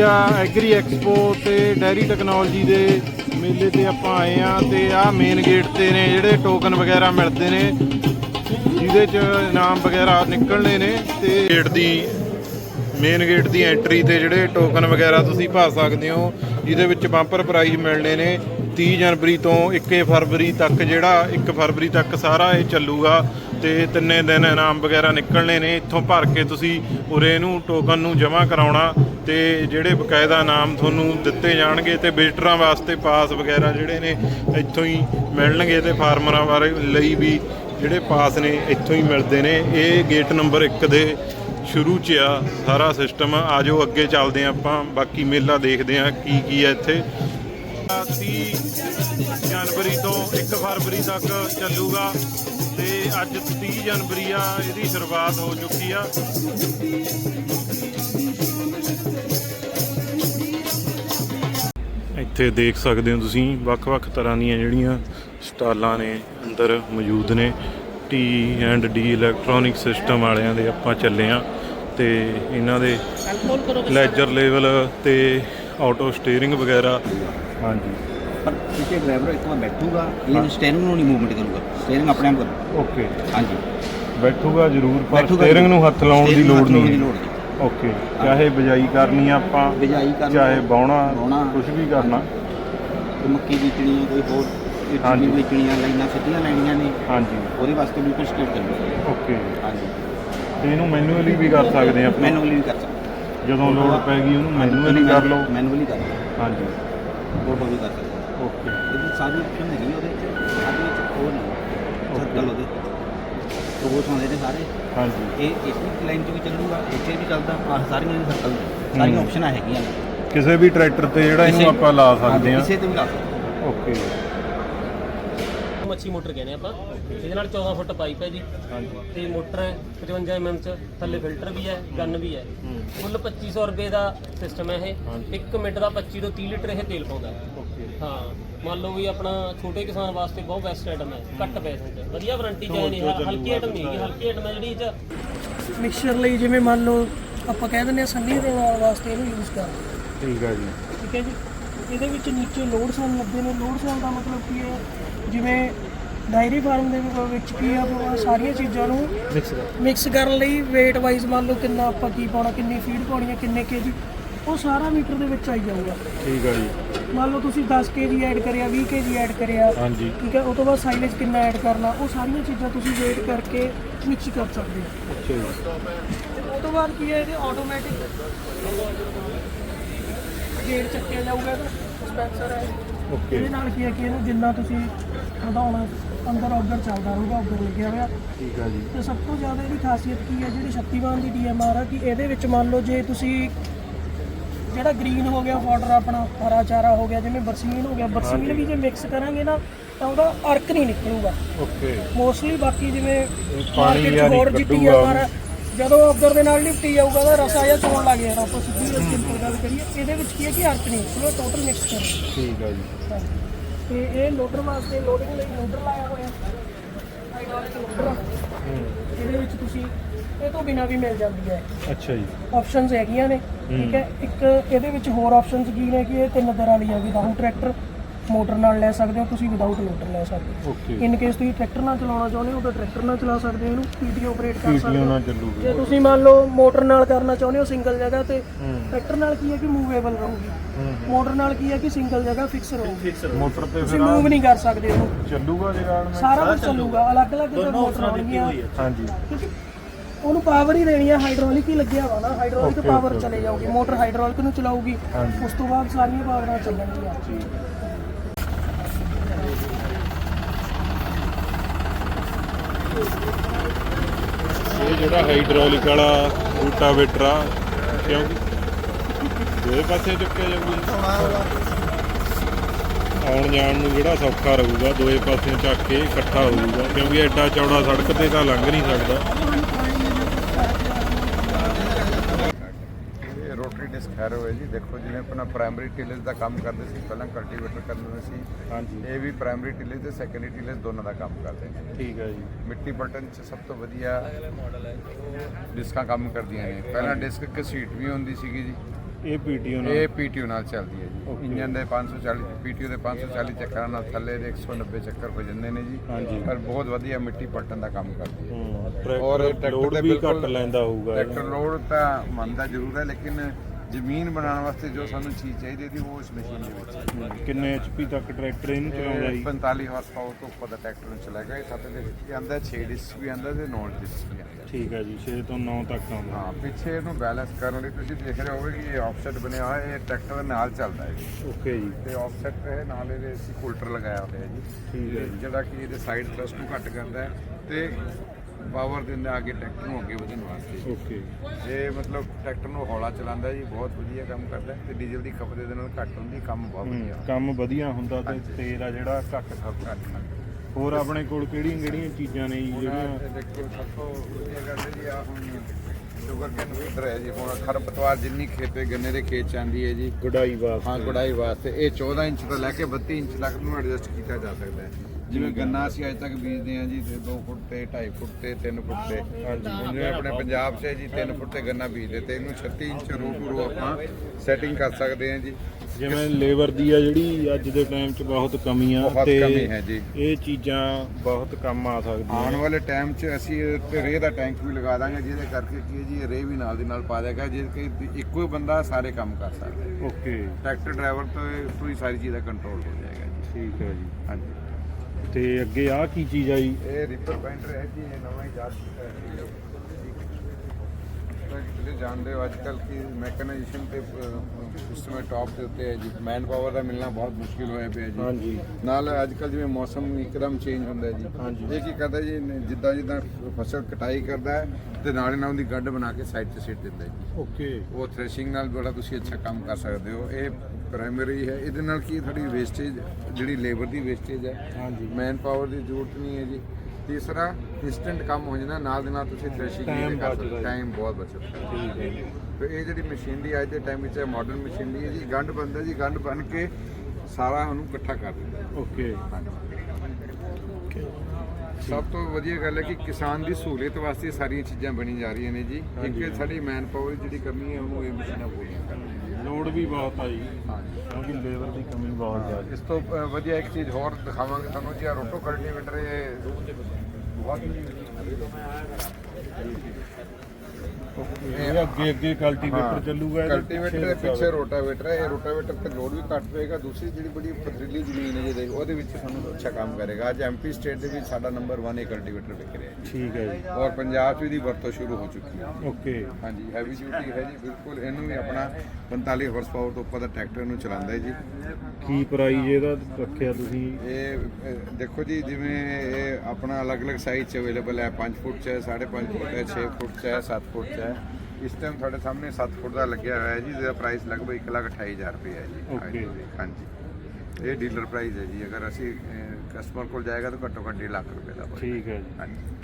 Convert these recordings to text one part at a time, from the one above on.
Agri expo ਤੇ dairy technology ਦੇ ਮੇਲੇ ਤੇ ਆਪਾਂ ਆਏ ਆ ਤੇ ਆ ਮੇਨ ਗੇਟ ਤੇ ਨੇ ਜਿਹੜੇ ਟੋਕਨ ਵਗੈਰਾ ਮਿਲਦੇ ਨੇ, ਜਿਹਦੇ ਚ ਇਨਾਮ ਵਗੈਰਾ ਨਿਕਲਣੇ ਨੇ ਤੇ ਗੇਟ ਦੀ ਮੇਨ ਗੇਟ ਦੀ ਐਂਟਰੀ ਤੇ ਜਿਹੜੇ ਟੋਕਨ ਵਗੈਰਾ ਤੁਸੀਂ ਭਰ ਸਕਦੇ ਹੋ, ਜਿਹਦੇ ਵਿੱਚ ਬੰਪਰ ਪ੍ਰਾਈਜ਼ ਮਿਲਣੇ ਨੇ 30 ਜਨਵਰੀ ਤੋਂ 1 ਫਰਵਰੀ ਤੱਕ ਜਿਹੜਾ 1 ਫਰਵਰੀ ਤੱਕ ਸਾਰਾ ਇਹ ਚੱਲੂਗਾ। ਤੇ ਤਿੰਨੇ ਦਿਨ ਇਨਾਮ ਵਗੈਰਾ ਨਿਕਲਣੇ ਨੇ। ਇੱਥੋਂ ਭਰ ਕੇ ਤੁਸੀਂ ਉਰੇ ਨੂੰ ਟੋਕਨ ਨੂੰ ਜਮ੍ਹਾਂ ਕਰਾਉਣਾ ਤੇ ਜਿਹੜੇ ਬਕਾਇਦਾ ਇਨਾਮ ਤੁਹਾਨੂੰ ਦਿੱਤੇ ਜਾਣਗੇ ਤੇ ਵਿਜ਼ਟਰਾਂ ਵਾਸਤੇ ਪਾਸ ਵਗੈਰਾ ਜਿਹੜੇ ਨੇ, ਇੱਥੋਂ ਹੀ ਮਿਲਣਗੇ ਤੇ ਫਾਰਮਰਾਂ ਬਾਰੇ ਲਈ ਵੀ ਜਿਹੜੇ ਪਾਸ ਨੇ, ਇੱਥੋਂ ਹੀ ਮਿਲਦੇ ਨੇ। ਇਹ ਗੇਟ ਨੰਬਰ 1 ਦੇ ਸ਼ੁਰੂ 'ਚ ਆ ਸਾਰਾ ਸਿਸਟਮ ਆਜੋ ਅੱਗੇ ਚੱਲਦੇ ਹਾਂ ਆਪਾਂ। ਬਾਕੀ ਮੇਲਾ ਦੇਖਦੇ ਹਾਂ ਕੀ ਕੀ ਹੈ ਇੱਥੇ। 30 ਜਨਵਰੀ ਤੋਂ 1 ਫਰਵਰੀ ਤੱਕ ਚੱਲੂਗਾ ਤੇ ਅੱਜ 30 ਜਨਵਰੀ ਆ ਇਹਦੀ ਸ਼ੁਰੂਆਤ ਹੋ ਚੁੱਕੀ ਆ। ਇੱਥੇ ਦੇਖ ਸਕਦੇ ਹੋ ਤੁਸੀਂ ਵੱਖ-ਵੱਖ ਤਰ੍ਹਾਂ ਦੀਆਂ ਜਿਹੜੀਆਂ ਸਟਾਲਾਂ ਨੇ ਅੰਦਰ ਮੌਜੂਦ ਨੇ। T and D electronic system ਵਾਲਿਆਂ ਦੇ ਆਪਾਂ ਚੱਲੇ ਆ ਤੇ ਇਹਨਾਂ ਦੇ ਲੈਜਰ ਲੈਵਲ ਤੇ ਆਟੋ ਸਟੀਅਰਿੰਗ ਵਗੈਰਾ ਹਾਂਜੀ। ਪਰ ਪਿੱਛੇ ਡਰਾਈਵਰ ਇੱਕ ਵਾਰ ਬੈਠੂਗਾ। ਇਹ ਸਟੀਅਰਿੰਗ ਨੂੰ ਨਹੀਂ ਮੂਵਮੈਂਟ ਕਰੂਗਾ। ਸਟੀਅਰਿੰਗ ਆਪਣੇ ਆਪ ਓਕੇ ਹਾਂਜੀ। ਬੈਠੂਗਾ ਜ਼ਰੂਰ ਪਰ ਬੈਠੂਗਾ ਸਟੀਅਰਿੰਗ ਨੂੰ ਹੱਥ ਲਾਉਣ ਦੀ ਲੋੜ ਨਹੀਂ। ਲੋੜ ਓਕੇ ਚਾਹੇ ਬਜਾਈ ਕਰਨੀ ਆ ਆਪਾਂ ਬਿਜਾਈ ਕਰਨੀ। ਚਾਹੇ ਬਾਉਣਾ। ਕੁਝ ਵੀ ਕਰਨਾ। ਮੱਕੀ ਬੀਜਣੀ ਹੈ ਕੋਈ ਹੋਰ ਹਾਂਜੀ। ਬੀਜਣੀਆਂ ਲਾਈਨਾਂ ਸਿੱਧੀਆਂ ਲੈਣੀਆਂ ਨੇ। ਹਾਂਜੀ। ਉਹਦੇ ਵਾਸਤੇ ਬਿਲਕੁਲ ਸਟੇਟ ਕਰਨੀ। ਓਕੇ ਹਾਂਜੀ। ਤੇ ਇਹਨੂੰ ਮੈਨੂਅਲੀ ਵੀ ਕਰ ਸਕਦੇ ਆ ਆਪਾਂ। ਮੈਨੂਅਲੀ ਵੀ ਕਰ ਸਕਦੇ। ਜਦੋਂ ਲੋਡ ਪੈ ਗਈ ਉਹਨੂੰ ਮੈਨੂਅਲੀ ਕਰ ਲਓ। ਮੈਨੂਅਲੀ ਕਰ ਲਓ। ਹਾਂਜੀ। ਆਟੋ ਵੀ ਕਰ ਸਕਦੇ ਓਕੇ ਇਹਦੀ ਸਾਰੀ ਆਪਸ਼ਨ ਹੈਗੀ ਉਹਦੇ ਵਿੱਚ ਸਾਡੇ ਵਿੱਚ ਉਹ ਨਹੀਂ। ਸਰਕਲ ਉਹਦੇ ਟੋਸ ਆਉਂਦੇ ਨੇ ਸਾਰੇ। ਹਾਂਜੀ। ਇਹ ਇਸ ਲਾਈਨ 'ਚ ਵੀ ਚੱਲੂਗਾ ਇੱਥੇ ਵੀ ਚੱਲਦਾ ਆਹ ਸਾਰੀਆਂ ਦੇ ਸਰਕਲ ਸਾਰੀਆਂ ਹੂੰ। ਆਪਸ਼ਨਾਂ ਹੈਗੀਆਂ ਨੇ। ਕਿਸੇ ਵੀ ਟਰੈਕਟਰ ਤੇ ਜਿਹੜਾ ਇਹਨੂੰ ਆਪਾਂ ਲਾ ਸਕਦੇ ਆ ਕਿਸੇ ਤੇ ਵੀ ਲਾ ਸਕਦੇ ਓਕੇ ਮੱਛੀ ਮੋਟਰ ਕਹਿੰਦੇ ਆਪਾਂ। ਇਹਦੇ ਨਾਲ 14 ਫੁੱਟ ਪਾਈਪ ਹੈ ਜੀ। ਹਾਂਜੀ। ਤੇ ਮੋਟਰ ਹੈ 55 mm ਚ। ਥੱਲੇ ਫਿਲਟਰ ਵੀ ਹੈ ਗਨ ਵੀ ਹੈ। ਕੁੱਲ 2500 ਰੁਪਏ ਦਾ ਸਿਸਟਮ ਹੈ ਇਹ। ਹਾਂਜੀ। 1 ਮਿੰਟ ਦਾ 25 ਤੋਂ 30 ਲੀਟਰ ਇਹ ਤੇਲ ਪਾਉਂਦਾ ਹੈ। ਓਕੇ। ਹਾਂ। ਮੰਨ ਲਓ ਵੀ ਆਪਣਾ ਛੋਟੇ ਕਿਸਾਨ ਵਾਸਤੇ ਬਹੁਤ ਬੈਸਟ ਆਈਟਮ ਹੈ। ਘੱਟ ਪੈਸੇ 'ਚ। ਵਧੀਆ ਵਾਰੰਟੀ ਜਾਇ ਨਹੀਂ। ਹਲਕੀ ਆਈਟਮ ਨਹੀਂ ਹਲਕੀ ਆਈਟਮ ਹੈ ਜਿਹੜੀ 'ਚ। ਮਿਕਸਚਰ ਲਈ ਜਿਵੇਂ ਮੰਨ ਲਓ ਆਪਾਂ ਕਹਿ ਦਿੰਦੇ ਆ ਸੰਨੀ ਦੇ ਨਾਲ ਵਾਸਤੇ ਇਹਨੂੰ ਯੂਜ਼ ਕਰਦੇ ਠੀਕ ਆ ਜੀ। ਠੀਕ ਹੈ ਜੀ? ਇਹਦੇ ਵਿੱਚ ਨੀਚੇ ਲੋਡ ਸੈਲ ਲੱਗੇ ਨੇ। ਲੋਡ ਸੈਲ ਦਾ ਮਤਲਬ ਕੀ ਹੈ? ਜਿਵੇਂ ਡਾਇਰੀ ਫਾਰਮ ਦੇ ਵਿੱਚ ਕੀ ਆ ਉਹ ਸਾਰੀਆਂ ਚੀਜ਼ਾਂ ਨੂੰ ਮਿਕਸ ਕਰਨ ਲਈ weight ਵਾਈਜ਼ ਮੰਨ ਲਓ ਕਿੰਨਾ ਆਪਾਂ ਕੀ ਪਾਉਣਾ ਕਿੰਨੀ ਫੀਡ ਪਾਉਣੀ ਹੈ ਕਿੰਨੇ ਕੇਜੀ ਉਹ ਸਾਰਾ ਮੀਟਰ ਦੇ ਵਿੱਚ ਆਈ ਜਾਊਗਾ। ਠੀਕ ਆ ਜੀ। ਮੰਨ ਲਓ ਤੁਸੀਂ 10 ਕੇਜੀ ਐਡ ਕਰਿਆ 20 ਕੇਜੀ ਐਡ ਕਰਿਆ ਹਾਂਜੀ। ਠੀਕ ਹੈ ਉਹ ਤੋਂ ਬਾਅਦ ਸਾਈਲੇਜ ਕਿੰਨਾ ਐਡ ਕਰਨਾ ਉਹ ਸਾਰੀਆਂ ਚੀਜ਼ਾਂ ਤੁਸੀਂ weight ਕਰਕੇ ਮਿਕਸ ਕਰ ਸਕਦੇ ਹੋ। ਅੱਛਾ ਜੀ। ਉਹ ਤੋਂ ਬਾਅਦ ਕੀ ਹੈ ਇਹਦੇ ਆਟੋਮੈਟਿਕ ਗੇਅਰ ਚੱਕਿਆ ਜਾਊਗਾ ਇਹਦਾ ਸਸਪੈਂਸਰ ਹੈ ਓਕੇ ਇਹਦੇ ਨਾਲ ਕੀ ਹੈ ਕਿ ਇਹਨੂੰ ਜਿੰਨਾ ਤੁਸੀਂ ਵਧਾਉਣਾ ਅੰਦਰ ਆਰਡਰ ਚੱਲਦਾ ਰਹੂਗਾ ਆਰਡਰ ਲੱਗਿਆ ਹੋਇਆ। ਠੀਕ ਆ ਜੀ। ਤੇ ਸਭ ਤੋਂ ਜ਼ਿਆਦਾ ਇਹਦੀ ਖਾਸੀਅਤ ਕੀ ਹੈ ਜਿਹੜੀ ਸ਼ਕਤੀਮਾਨ ਦੀ ਡੀਐਮਆਰ ਆ ਕਿ ਇਹਦੇ ਵਿੱਚ ਮੰਨ ਲਓ ਜੇ ਤੁਸੀਂ ਜਿਹੜਾ ਗ੍ਰੀਨ ਹੋ ਗਿਆ ਫਾਡਰ ਆਪਣਾ ਹਰਾ ਚਾਰਾ ਹੋ ਗਿਆ ਜਿਵੇਂ ਬਰਸੀਨ ਹੋ ਗਿਆ ਬਰਸੀਨ ਵੀ ਜੇ ਮਿਕਸ ਕਰਾਂਗੇ ਨਾ ਤਾਂ ਉਹਦਾ ਅਰਕ ਨਹੀਂ ਨਿਕਲੂਗਾ। ਓਕੇ। ਮੋਸਟਲੀ ਬਾਕੀ ਜਿਵੇਂ ਪਾਣੀ ਯਾਨੀ ਹੋਰ ਜਿੱਤੀ ਆ ਪਰ ਜਦੋਂ ਆਰਡਰ ਦੇ ਨਾਲ ਲਿਪਟੀ ਜਾਊਗਾ ਤਾਂ ਰਸਾ ਜਾਂ ਚੋਣ ਲੱਗ ਜਾਣਾ ਆਪਾਂ ਸਿੱਧੀ ਸਿੰਪਲ ਗੱਲ ਕਰੀਏ ਇਹਦੇ ਵਿੱਚ ਕੀ ਹੈ ਕਿ ਅਰਕ ਨਹੀਂ ਨਿਕਲੂਗਾ ਟੋਟਲ ਮਿਕਸ ਕਰੋ ਠੀਕ ਆ ਜੀ। ਤੇ ਇਹ ਲੋਡਰ ਵਾਸਤੇ ਲੋਡਿੰਗ ਲਈ ਲੋਡਰ ਲਾਇਆ ਹੋਇਆ। ਹਾਈਡ੍ਰੋਲਿਕ ਲੋਡਰ ਇਹਦੇ ਵਿੱਚ ਤੁਸੀਂ ਇਹ ਤੋਂ ਬਿਨਾ ਵੀ ਮਿਲ ਜਾਂਦੀ ਹੈ। ਅੱਛਾ ਜੀ। ਆਪਸ਼ਨਸ ਹੈਗੀਆਂ ਨੇ ਠੀਕ ਹੈ। ਇੱਕ ਇਹਦੇ ਵਿੱਚ ਹੋਰ ਆਪਸ਼ਨਸ ਕੀ ਨੇ ਕਿ ਇਹ ਤਿੰਨ ਤਰ੍ਹਾਂ ਦੀ ਹੈ ਵਿਦਾਊਟ ਟਰੈਕਟਰ ਮੋਟਰ ਨਾਲ ਲੈ ਸਕਦੇ ਹੋ ਤੁਸੀਂ ਵਿਦਾਊਟ ਮੋਟਰ ਲੈ ਸਕਦੇ ਹੋ। ਓਕੇ ਇਨ ਕੇਸ ਤੁਸੀਂ ਟਰੈਕਟਰ ਨਾਲ ਚਲਾਉਣਾ ਚਾਹੁੰਦੇ ਹੋ ਤਾਂ ਟਰੈਕਟਰ ਨਾਲ ਚਲਾ ਸਕਦੇ ਹੋ ਇਹਨੂੰ ਪੀਟੀ ਆਪਰੇਟ ਕਰ ਸਕਦੇ ਪੀਟੀਓ ਹੋ ਜੇ ਤੁਸੀਂ ਮੰਨ ਲਓ ਮੋਟਰ ਨਾਲ ਕਰਨਾ ਚਾਹੁੰਦੇ ਹੋ ਸਿੰਗਲ ਜਗ੍ਹਾ ਤੇ ਟਰੈਕਟਰ ਨਾਲ ਕੀ ਹੈ ਕਿ ਮੂਵੇਬਲ ਰਹੂਗੀ? ਮੋਟਰ ਨਾਲ ਕੀ ਹੈ ਕਿ ਸਿੰਗਲ ਜਗ੍ਹਾ ਫਿਕਸ ਰਹੂਗੀ? ਮੋਟਰ ਤੇ ਫਿਰ ਮੂਵ ਨਹੀਂ ਕਰ ਸਕਦੇ ਉਹਨੂੰ ਚੱਲੂਗਾ ਜਗਾੜ ਮੈਂ। ਸਾਰਾ ਕੁਝ ਚੱਲੂਗਾ। ਅਲੱਗ-ਅਲੱਗ ਮੋਟਰ ਆਉਣਗੀਆਂ। ਹਾਂਜੀ। ਉਹਨੂੰ ਪਾਵਰ ਹੀ ਦੇਣੀ ਹੈ ਹਾਈਡ੍ਰੋਲਿਕ ਹੀ ਲੱਗਿਆ ਵਾ ਨਾ ਹਾਈਡ੍ਰੋਲਿਕ ਪਾਵਰ ਚਲੇ ਜਾਊਗੀ ਮੋਟਰ ਹਾਈਡ੍ਰੋਲਿਕ ਨੂੰ ਚਲਾਊਗੀ। ਉਸ ਤੋਂ ਬਾਅਦ ਸਾਰੀਆਂ ਪਾਵਰਾਂ ਚੱਲਣਗੀਆਂ। ਇਹ ਜਿਹੜਾ ਹਾਈਡ੍ਰੋਲਿਕ ਵਾਲਾ ਰੂਟਾਵੇਟਰ ਆ ਕਿਉਂਕਿ ਦੋਏ ਪਾਸੇ ਚੁੱਕਿਆ ਜਾਊਗਾ। ਆਉਣ ਜਾਣ ਨੂੰ ਜਿਹੜਾ ਸੌਖਾ ਰਹੂਗਾ ਦੋਵੇਂ ਪਾਸੇ ਚੱਕ ਕੇ ਇਕੱਠਾ ਹੋਊਗਾ, ਕਿਉਂਕਿ ਐਡਾ ਚੌੜਾ ਸੜਕ ਤੇ ਤਾਂ ਲੰਘ ਨਹੀਂ ਸਕਦਾ ਇਹ ਰੋਟਰੀ ਡਿਸਕ ਹੈਰੋ ਹੈ ਜੀ। ਦੇਖੋ ਜਿਵੇਂ ਆਪਣਾ ਪ੍ਰਾਇਮਰੀ ਟਿਲਰ ਦਾ ਕੰਮ ਕਰਦੇ ਸੀ ਪਹਿਲਾਂ ਕਲਟੀਵੇਟਰ ਕਰਦੇ ਸੀ। ਹਾਂਜੀ। ਇਹ ਵੀ ਪ੍ਰਾਇਮਰੀ ਟਿਲਰ ਤੇ ਸੈਕੰਡਰੀ ਟਿਲਰ ਦੋਨਾਂ ਦਾ ਕੰਮ ਕਰਦੇ ਨੇ। ਠੀਕ ਹੈ ਜੀ। ਮਿੱਟੀ ਬਟਨ ਚ ਸਭ ਤੋਂ ਵਧੀਆ ਡਿਸਕਾਂ ਕੰਮ ਕਰਦੀਆਂ ਨੇ। ਪਹਿਲਾਂ ਡਿਸਕ ਘਸੀਟ ਵੀ ਹੁੰਦੀ ਸੀਗੀ ਜੀ। ਇਹ ਪੀਟੀਓ ਨਾਲ? ਇਹ ਪੀਟੀਓ ਨਾਲ ਚੱਲਦੀ ਹੈ ਜੀ. ਇੰਜਨ ਦੇ 540 ਪੀਟੀਓ ਦੇ 540 ਚੱਕਰਾਂ ਨਾਲ ਥੱਲੇ ਦੇ 190 ਚੱਕਰ ਹੋ ਜਾਂਦੇ ਨੇ ਜੀ। ਪਰ ਬਹੁਤ ਵਧੀਆ ਮਿੱਟੀ ਪਲਟਣ ਦਾ ਕੰਮ ਕਰਦੀ ਹੈ। ਔਰ ਟਰੈਕਟਰ ਦੇ ਵੀ ਬਿਲਕੁਲ- ਘੱਟ ਲੈਂਦਾ ਹੋਊਗਾ। ਟਰੈਕਟਰ ਲੋਡ ਤਾਂ ਮੰਨਦਾ ਜ਼ਰੂਰ ਹੈ ਲੇਕਿਨ ਜ਼ਮੀਨ ਬਣਾਉਣ ਵਾਸਤੇ ਜੋ ਸਾਨੂੰ ਚੀਜ਼ ਚਾਹੀਦੀ ਸੀ ਉਹ ਇਸ ਮਸ਼ੀਨ ਦੇ ਵਿੱਚ ਹੈ। ਕਿੰਨੇ ਐਚਪੀ ਤੱਕ ਟਰੈਕਟਰ ਇਹਨੂੰ ਚਲਾਉਂਦਾ ਇਹ ਜੀ? 45 ਹਾਰਸ ਪਾਵਰ ਤੋਂ ਉੱਪਰ ਦਾ ਟਰੈਕਟਰ ਨੂੰ ਚਲਾਏਗਾ ਇਹ ਸੱਤ ਦੇ ਵਿੱਚ ਵੀ ਆਂਦਾ 6 ਡਿਸਕ ਵੀ ਆਂਦਾ ਤੇ 9 ਡਿਸਕ ਵੀ ਆਂਦਾ ਠੀਕ ਹੈ ਜੀ 6 ਤੋਂ 9 ਤੱਕ ਆਉਂਦਾ। ਹਾਂ ਪਿੱਛੇ ਇਹਨੂੰ ਬੈਲੈਂਸ ਕਰਨ ਲਈ ਤੁਸੀਂ ਦੇਖ ਰਹੇ ਹੋਗੇ ਕਿ ਇਹ ਆਫਸੈਟ ਬਣਿਆ ਹੋਇਆ ਹੈ, ਇਹ ਟਰੈਕਟਰ ਦੇ ਨਾਲ ਚੱਲਦਾ ਹੈ। ਜੀ ਓਕੇ ਜੀ। ਤੇ ਆਫਸੈਟ ਹੈ ਨਾਲ ਇਹਦੇ ਅਸੀਂ ਕੁਲਟਰ ਲਗਾਇਆ ਹੋਇਆ ਜੀ। ਠੀਕ ਹੈ ਜੀ। ਜਿਹੜਾ ਕਿ ਇਹਦੇ ਸਾਈਡ ਥਰਸਟ ਨੂੰ ਘੱਟ ਕਰਦਾ ਹੈ ਤੇ ਪਾਵਰ ਦਿੰਦਾ ਅੱਗੇ ਟਰੈਕਟਰ ਨੂੰ ਅੱਗੇ ਵਧਣ ਵਾਸਤੇ। ਓਕੇ। ਇਹ ਮਤਲਬ ਟਰੈਕਟਰ ਨੂੰ ਹੌਲਾ ਚਲਾਉਂਦਾ ਜੀ ਬਹੁਤ ਵਧੀਆ ਕੰਮ ਕਰਦਾ ਤੇ ਡੀਜ਼ਲ ਦੀ ਖਪਤ ਇਹਦੇ ਨਾਲ ਘੱਟ ਹੁੰਦੀ ਕੰਮ ਬਹੁਤ ਵਧੀਆ। ਕੰਮ ਵਧੀਆ ਹੁੰਦਾ ਤੇ। ਤੇਲ ਆ ਜਿਹੜਾ ਘੱਟ ਘੱਟ ਲੱਗਦਾ ਹੋਰ ਆਪਣੇ ਕੋਲ ਕਿਹੜੀਆਂ ਕਿਹੜੀਆਂ ਚੀਜ਼ਾਂ ਨੇ ਜੀ ਜਿਹੜੀਆਂ? ਦੇਖੋ ਸਭ ਤੋਂ ਵਧੀਆ ਗੱਲ ਹੈ ਜੀ ਆ ਹੁਣ ਸ਼ੂਗਰ ਕੈਨ ਵੀਡਰ ਹੈ ਜੀ ਹੁਣ ਖਰਪਤਵਾਰ ਜਿੰਨੀ ਖੇਤੇ ਗੰਨੇ ਦੇ ਖੇਤ ਚ ਆਂਦੀ ਹੈ ਜੀ। ਗੁਡਾਈ ਵਾਸਤੇ। ਹਾਂ ਗੁਡਾਈ ਵਾਸਤੇ। ਇਹ 14 ਇੰਚ ਤੋਂ ਲੈ ਕੇ 32 ਇੰਚ ਤੱਕ ਨੂੰ ਐਡਜਸਟ ਕੀਤਾ ਜਾ ਸਕਦਾ ਹੈ। ਜਿਵੇਂ ਗੰਨਾ ਅਸੀਂ ਅੱਜ ਤੱਕ ਬੀਜਦੇ ਹਾਂ ਜੀ 2 ਫੁੱਟ ਤੇ 2.5 ਫੁੱਟ ਤੇ 3 ਫੁੱਟ ਤੇ। ਜਿਵੇਂ ਆਪਣੇ ਪੰਜਾਬ 'ਚ ਜੀ 3 ਫੁੱਟ ਤੇ ਗੰਨਾ ਬੀਜਦੇ ਤੇ ਇਹਨੂੰ 36 ਇੰਚ ਰੂ ਟੂ ਰੂ ਆਪਾਂ ਸੈਟਿੰਗ ਕਰ ਸਕਦੇ ਹਾਂ ਜੀ। ਜਿਵੇਂ ਲੇਬਰ ਦੀ ਆ ਜਿਹੜੀ ਅੱਜ ਦੇ ਟਾਈਮ 'ਚ ਬਹੁਤ ਕਮੀ ਆ ਬਹੁਤ ਕਮੀ ਹੈ ਜੀ। ਇਹ ਚੀਜ਼ਾਂ ਬਹੁਤ ਕੰਮ ਆ ਸਕਦੀਆਂ ਆਉਣ ਵਾਲੇ ਟਾਈਮ 'ਚ ਅਸੀਂ ਤੇ ਰੇਹ ਦਾ ਟੈਂਕ ਵੀ ਲਗਾ ਦਾਂਗੇ ਜਿਹਦੇ ਕਰਕੇ ਕੀ ਹੈ ਜੀ ਇਹ ਰੇਹ ਵੀ ਨਾਲ ਦੀ ਨਾਲ ਪਾ ਦੇਗਾ ਜੇ ਕਿ ਇੱਕੋ ਹੀ ਬੰਦਾ ਸਾਰੇ ਕੰਮ ਕਰ ਸਕਦਾ। ਓਕੇ ਟਰੈਕਟਰ ਡਰਾਈਵਰ ਤੋਂ ਪੂਰੀ ਸਾਰੀ ਚੀਜ਼ ਦਾ ਕੰਟਰੋਲ ਹੋ ਜਾਏਗਾ ਜੀ। ਠੀਕ ਹੈ ਜੀ। ਹਾਂਜੀ। ਤੇ ਅੱਗੇ ਆ ਕੀ ਚੀਜ਼ ਆਈ? ਇਹ ਰਿਪਰ ਪੈਂਟਰ ਹੈ ਜੀ, ਇਹ ਨਵਾਂ ਹੀ ਜਾ ਕੀਤਾ ਹੈ ਤੁਸੀਂ ਜਾਣਦੇ ਹੋ ਅੱਜ ਕੱਲ ਕੀ ਮੈਕਨਾਈਜੇਸ਼ਨ ਤੇ ਸਿਸਟਮ ਟਾਪ ਦੇ ਉੱਤੇ ਹੈ ਜੀ। ਮੈਨ ਪਾਵਰ ਦਾ ਮਿਲਣਾ ਬਹੁਤ ਮੁਸ਼ਕਿਲ ਹੋਇਆ ਪਿਆ ਜੀ। ਹਾਂਜੀ। ਨਾਲ ਅੱਜ ਕੱਲ ਜਿਵੇਂ ਮੌਸਮ ਇੱਕਦਮ ਚੇਂਜ ਹੁੰਦਾ ਹੈ ਜੀ। ਹਾਂਜੀ। ਇਹ ਕੀ ਕਰਦਾ ਜੀ ਜਿੱਦਾਂ ਜਿੱਦਾਂ ਫਸਲ ਕਟਾਈ ਕਰਦਾ ਹੈ ਤੇ ਨਾਲੇ ਨਾਲ ਉਹਦੀ ਗੱਡ ਬਣਾ ਕੇ ਸਾਈਡ ਤੇ ਸਿੱਟ ਦਿੰਦਾ ਹੈ ਜੀ। ਓਕੇ। ਉਹ ਥ੍ਰੈਸ਼ਿੰਗ ਨਾਲ ਬੜਾ ਤੁਸੀਂ ਅੱਛਾ ਕੰਮ ਕਰ ਸਕਦੇ ਹੋ। ਇਹ ਪ੍ਰਾਇਮਰੀ ਹੈ। ਇਹਦੇ ਨਾਲ ਕੀ ਤੁਹਾਡੀ ਵੇਸਟੇਜ ਜਿਹੜੀ ਲੇਬਰ ਦੀ ਵੇਸਟੇਜ ਹੈ। ਹਾਂਜੀ। ਮੈਨ ਪਾਵਰ ਦੀ ਜ਼ਰੂਰਤ ਨਹੀਂ ਹੈ ਜੀ। ਤੀਸਰਾ ਇਨਸਟੈਂਟ ਕੰਮ ਹੋ ਜਾਂਦਾ ਨਾਲ ਦੇ ਨਾਲ ਤੁਸੀਂ ਥ੍ਰੈਸ਼ਿੰਗ ਵੀ ਕਰ ਸਕਦੇ। ਟਾਈਮ ਬਹੁਤ ਬਚਦਾ ਠੀਕ ਹੈ ਜੀ। ਤੇ ਇਹ ਜਿਹੜੀ ਮਸ਼ੀਨਰੀ ਅੱਜ ਦੇ ਟਾਈਮ ਵਿੱਚ ਮਾਡਰਨ ਮਸ਼ੀਨਰੀ ਹੈ ਜੀ ਗੰਢ ਬੰਦਾ ਜੀ ਗੰਢ ਬਣ ਕੇ ਸਾਰਾ ਉਹਨੂੰ ਇਕੱਠਾ ਕਰ ਦਿੰਦਾ ਓਕੇ। ਸਭ ਤੋਂ ਵਧੀਆ ਗੱਲ ਹੈ ਕਿ ਕਿਸਾਨ ਦੀ ਸਹੂਲਤ ਵਾਸਤੇ ਸਾਰੀਆਂ ਚੀਜ਼ਾਂ ਬਣੀ ਜਾ ਰਹੀਆਂ ਨੇ ਜੀ। ਇੱਕ ਸਾਡੀ ਮੈਨ ਪਾਵਰ ਜਿਹੜੀ ਕਮੀ ਹੈ ਉਹਨੂੰ ਇਹ ਮਸ਼ੀਨਾਂ ਪੂਰੀਆਂ ਕਰਦੀਆਂ ਲੋਡ ਵੀ ਬਹੁਤ ਆ ਜੀ। ਹਾਂਜੀ ਕਿਉਂਕਿ ਲੇਬਰ ਦੀ ਕਮੀ ਬਹੁਤ ਜ਼ਿਆਦਾ। ਇਸ ਤੋਂ ਅ, ਵਧੀਆ ਇੱਕ ਚੀਜ਼ ਹੋਰ ਦਿਖਾਵਾਂਗੇ ਤੁਹਾਨੂੰ ਜੀ ਆ ਰੋਟੋ ਕਲਟੀਵੇਟਰ ਇਹ ਬਹੁਤ ਇਹ ਅੱਗੇ ਅੱਗੇ ਕਲਟੀਵੇਟਰ ਚੱਲੂਗਾ ਕਲਟੀਵੇਟਰ ਦੇ ਪਿੱਛੇ ਰੋਟਾਵੇਟਰ ਹੈ ਇਹ ਰੋਟਾਵੇਟਰ ਤੇ ਲੋਡ ਵੀ ਘੱਟ ਪਏਗਾ ਦੂਸਰੀ ਜਿਹੜੀ ਬੜੀ ਪਥਰੀਲੀ ਜ਼ਮੀਨ ਹੈ ਜਿਹਦੇ ਉਹਦੇ ਵਿੱਚ ਸਾਨੂੰ ਅੱਛਾ ਕੰਮ ਕਰੇਗਾ। ਅੱਜ ਐਮਪੀ ਸਟੇਟ ਦੇ ਵਿੱਚ ਸਾਡਾ ਨੰਬਰ 1 ਇਹ ਕਲਟੀਵੇਟਰ ਵਿਕ ਰਿਹਾ ਹੈ। ਠੀਕ ਹੈ ਜੀ। ਔਰ ਪੰਜਾਬ 'ਚ ਇਹਦੀ ਵਰਤੋਂ ਸ਼ੁਰੂ ਹੋ ਚੁੱਕੀ ਹੈ। ਓਕੇ। ਹਾਂਜੀ ਹੈਵੀ ਡਿਊਟੀ ਹੈ ਜੀ ਬਿਲਕੁਲ ਇਹਨੂੰ ਵੀ ਆਪਣਾ 45 ਹਾਰਸ ਪਾਵਰ ਤੋਂ ਉੱਪਰ ਦਾ ਟਰੈਕਟਰ ਨੂੰ ਚਲਾਉਂਦਾ ਹੈ ਜੀ। ਕੀ ਪ੍ਰਾਈਜ਼ ਇਹਦਾ ਰੱਖਿਆ ਤੁਸੀਂ? ਇਹ ਦੇਖੋ ਜੀ ਜਿਵੇਂ ਇਹ ਆਪਣਾ ਅਲੱਗ-ਅਲੱਗ ਸਾਈਜ਼ 'ਚ ਅਵੇਲੇਬਲ ਹੈ 5 ਫੁੱਟ 'ਚ ਹੈ 5.5 ਫੁੱਟ ਹੈ 6 ਫੁੱਟ 'ਚ ਹੈ 7 ਫੁੱਟ 'ਚ ਹੈ। ਇਸ ਟਾਈਮ ਤੁਹਾਡੇ ਸਾਹਮਣੇ 7 ਫੁੱਟ ਦਾ ਲੱਗਿਆ ਹੋਇਆ ਹੈ ਜੀ ਜਿਹਦਾ ਪ੍ਰਾਈਸ ਲਗਭਗ 1,28,000 ਰੁਪਏ ਹੈ ਜੀ। Okay. ਹਾਂਜੀ। ਇਹ ਡੀਲਰ ਪ੍ਰਾਈਸ ਹੈ ਜੀ ਅਗਰ ਅਸੀਂ ਕਸਟਮਰ ਕੋਲ ਜਾਏਗਾ ਤਾਂ ਘੱਟੋ ਘੱਟ 1.5 ਲੱਖ ਰੁਪਏ ਦਾ। ਠੀਕ ਹੈ ਜੀ। ਹਾਂਜੀ।